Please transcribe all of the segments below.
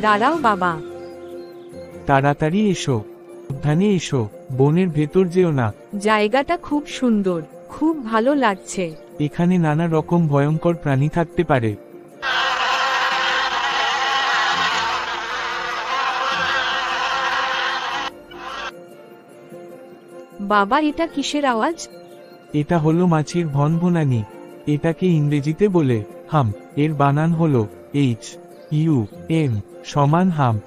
দাঁড়াও বাবা। তাড়াতাড়ি এসো। উদ্যানে এসো। বনের ভেতর যেও না। জায়গাটা খুব সুন্দর। খুব ভালো লাগছে। এখানে নানা রকম ভয়ঙ্কর প্রাণী থাকতে পারে। বাবা এটা কিসের আওয়াজ? এটা হলো মাছির ভনভনানি। এটাকে ইংরেজিতে বলে হাম। এর বানান হলো এইচ। ইউ এম সমান হাম।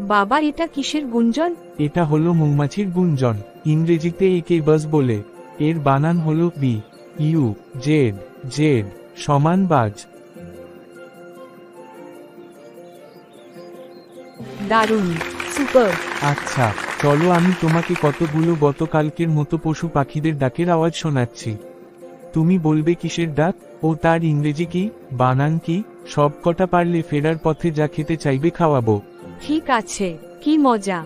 বাবা এটা কিসের গুঞ্জন? এটা হলো মৌমাছির গুঞ্জন। ইংরেজিতে একে বাস বলে। এর বানান হলো বি ইউ জেড জেড সমান বাজ। দারুণ। সুপার। আচ্ছা। চলো আমি তোমাকে কতগুলো গতকালকের মতো পশু পাখিদের ডাকের আওয়াজ শোনাচ্ছি। তুমি বলবে কিসের ডাক? ও তার ইংরেজি কি বানান কি সব কটা পারলে ফেরার পথে যা খেতে চাইবে খাওয়াবো। ঠিক আছে কি মজা।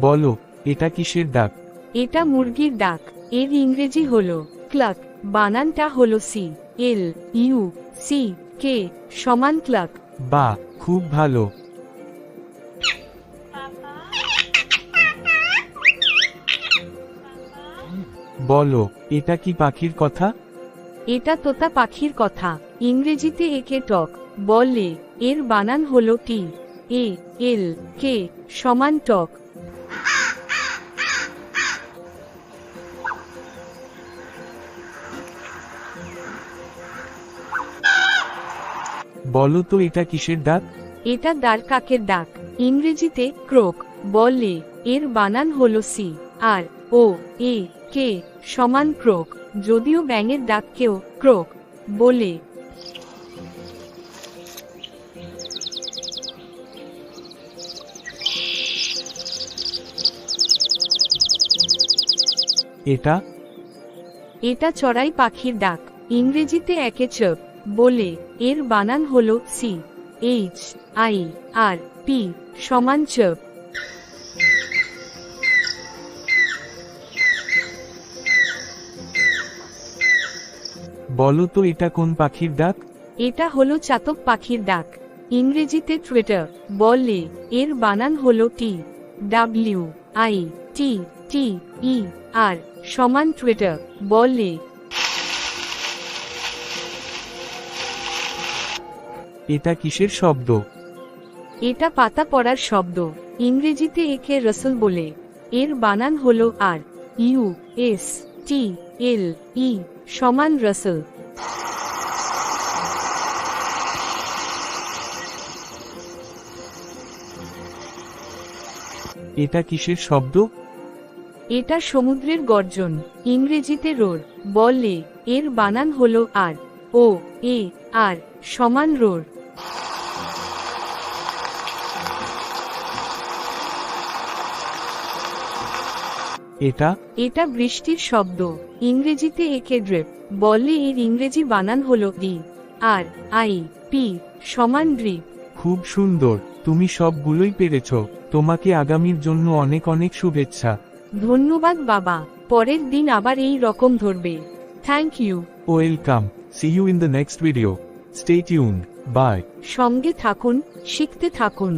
বলো এটা কিসের ডাক? এটা মুরগির ডাক এর ইংরেজি হলো ক্লাক। বানানটা হলো C L U C K সমান ক্লাক। বা খুব ভালো। বলো এটা কি পাখির কথা? এটা তোতা পাখির কথা। ইংরেজিতে একে টক বলে এর বানান হলো টি এ এল কে সমান টক। বলো তো এটা কিসের ডাক? এটা দার কাকের ডাক। ইংরেজিতে ক্রোক বলে। এর বানান হলো সি আর ও এ কে সমান ক্রোক। যদিও ব্যাঙের ডাককেও ক্রোক বলে। এটা? এটা চড়াই পাখির ডাক। ইংরেজিতে একে চপ বলে এর বানান হল C H I R P সমান চপ বলো তো এটা কোন পাখির ডাক? এটা হলো চাতক পাখির ডাক। ইংরেজিতে টুইটার বলে এর বানান হলো টি ডাব্লিউ আই টি টি ই আর সমান টুইটার বলে এটা কিসের শব্দ? এটা পাতা পড়ার শব্দ। ইংরেজিতে একে রসল বলে। এর বানান হল আর ইউ এস টি এল ই সমান রসল। এটা কিসের শব্দ? এটা সমুদ্রের গর্জন। ইংরেজিতে রোর বলে। এর বানান হলো আর ও এ আর সমান রোর। এটা? এটা বৃষ্টির শব্দ। ইংরেজিতে একে ড্রেপ বলে এর ইংরেজি বানান হলো ডি আর আই পি সমান ড্রিপ খুব সুন্দর তুমি সবগুলোই পেরেছ তোমাকে আগামীর জন্য অনেক অনেক শুভেচ্ছা। ধন্যবাদ বাবা পরের দিন আবার এই রকম ধরবে। Thank you welcome see you in the next video stay tuned bye সঙ্গে থাকুন শিখতে থাকুন।